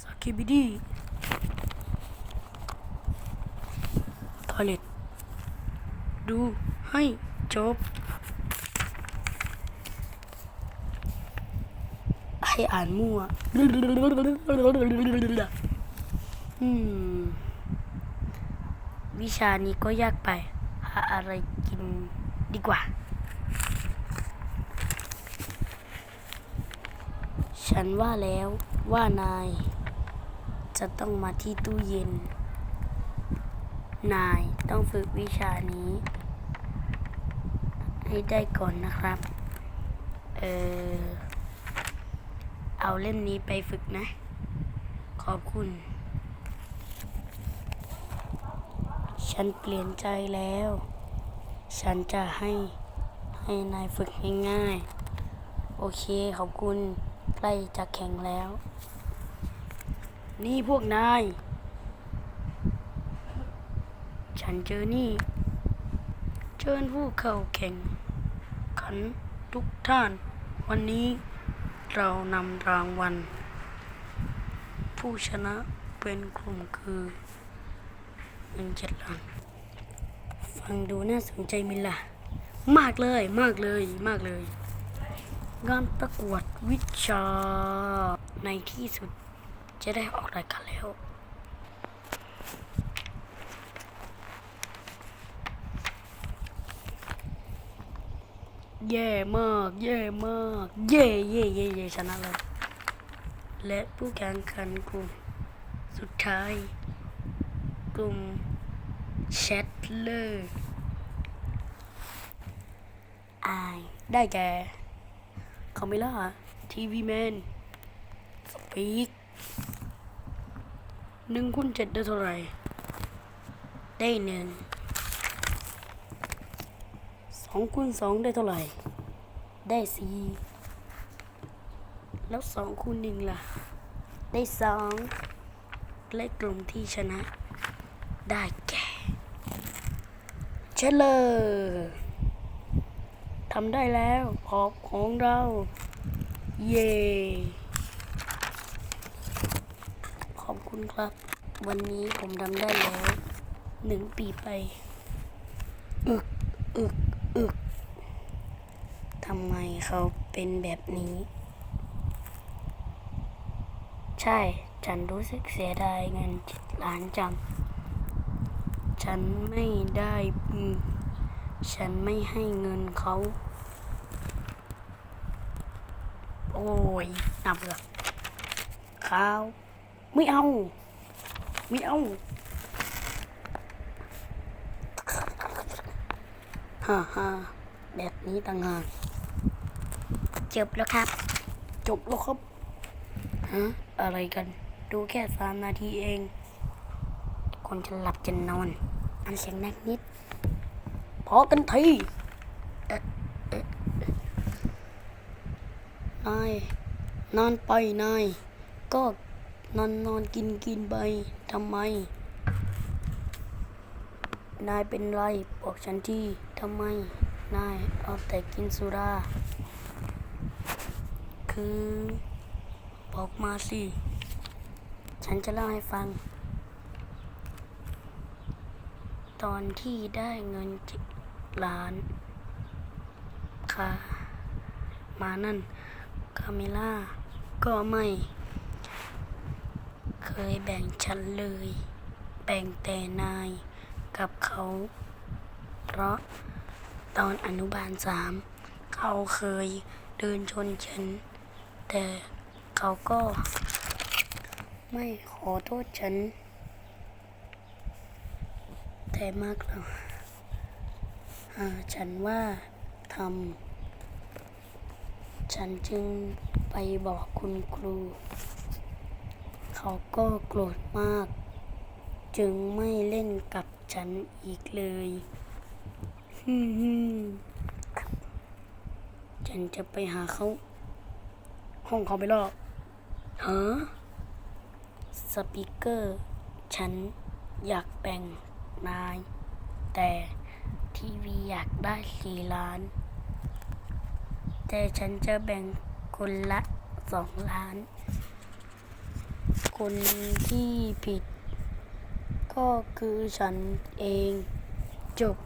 สกิบิดี้ทอเล็ตดูให้จบให้อ่านมั่วอืมวิชานี้ก็ยากไป หาอะไรกินดีกว่า ฉันว่าแล้วว่านาย จะต้องมาที่ตู้เย็น นายต้องฝึกวิชานี้ ให้ได้ก่อนนะครับ เออ เอาเล่มนี้ไปฝึกนะ ขอบคุณ ฉันเปลี่ยนใจแล้ว ฉันจะให้ให้นายฝึกง่ายๆ โอเค ขอบคุณ ใกล้จะแข่งแล้ว นี่พวกนาย ฉันเจอนี่ เชิญผู้เข้าแข่ง ขันทุกท่าน วันนี้เรานำรางวัล ผู้ชนะเป็นกลุ่มคือหนึ่งเจ็ดล้านฟังดูน่าสนใจมิลล่ะ มากเลยมากเลยมากเลย งานประกวดวิชาในที่สุด จะได้ออกรายการแล้วแย่มากแย่มาก เย่เย่เย่เย่ชนะเลยและผู้แข่งขันกลุ่ม สุดท้าย กลุ่มแชทเลอร์อายได้แก่คาเมล่าทีวีแมนสปีก หนึ่งคูณเจ็ดได้เท่าไหร่ ได้หนึ่งสองคูณสองได้เท่าไหร่ ได้สี่แล้วสองคูณหนึ่งล่ะ ได้สองและกลุ่มที่ชนะ ได้แก่เชลเลอร์ทำได้แล้ว ขอบของเรา เย่ขอบ คุณครับ วันนี้ผมทำได้แล้วหนึ่งปีไป อึกอึกอึกทำไมเขาเป็นแบบนี้ ใช่ ฉันรู้สึกเสียดายเงินเจ็ดล้านจัง ฉันไม่ได้ฉันไม่ให้เงินเขา โอ้ยนับเบื่อข้า ไม่เอา ไม่เอาฮ่าฮ่าแบบนี้ต่างหากจบแล้วครับ จบแล้วครับฮะอะไรกัน ดูแค่สามนาทีเอง คนจะหลับจะนอนอันเสียงนักนิด พอกันทีเอ๊ะเอ๊ะนายนอนไปนายก็ นอนนอนกินกินไปทำไม นายเป็นไรบอกฉันที่ทำไม นายเอาแต่กินสุรา คือบอกมาสิ ฉันจะเล่าให้ฟัง ตอนที่ได้เงินเจ็ดล้านค่ะมานั่นคาเมล่าก็ไม่ เคยแบ่งฉันเลย แบ่งแต่นายกับเขา เพราะตอนอนุบาลสามเขาเคยเดินชนฉัน แต่เขาก็ ไม่ขอโทษฉัน แต่มากแล้วอ่าฉันว่าทำฉันจึงไปบอกคุณครู เขาก็โกรธมาก จึงไม่เล่นกับฉันอีกเลยฮึมฉันจะไปหาเขา ห้องเขาไปรอบฮะสปีกเกอร์ ฉันอยากแบ่งนาย แต่ทีวีอยากได้สี่ล้าน แต่ฉันจะแบ่งคนละสองล้าน คนที่ผิด ก็คือฉันเองจบ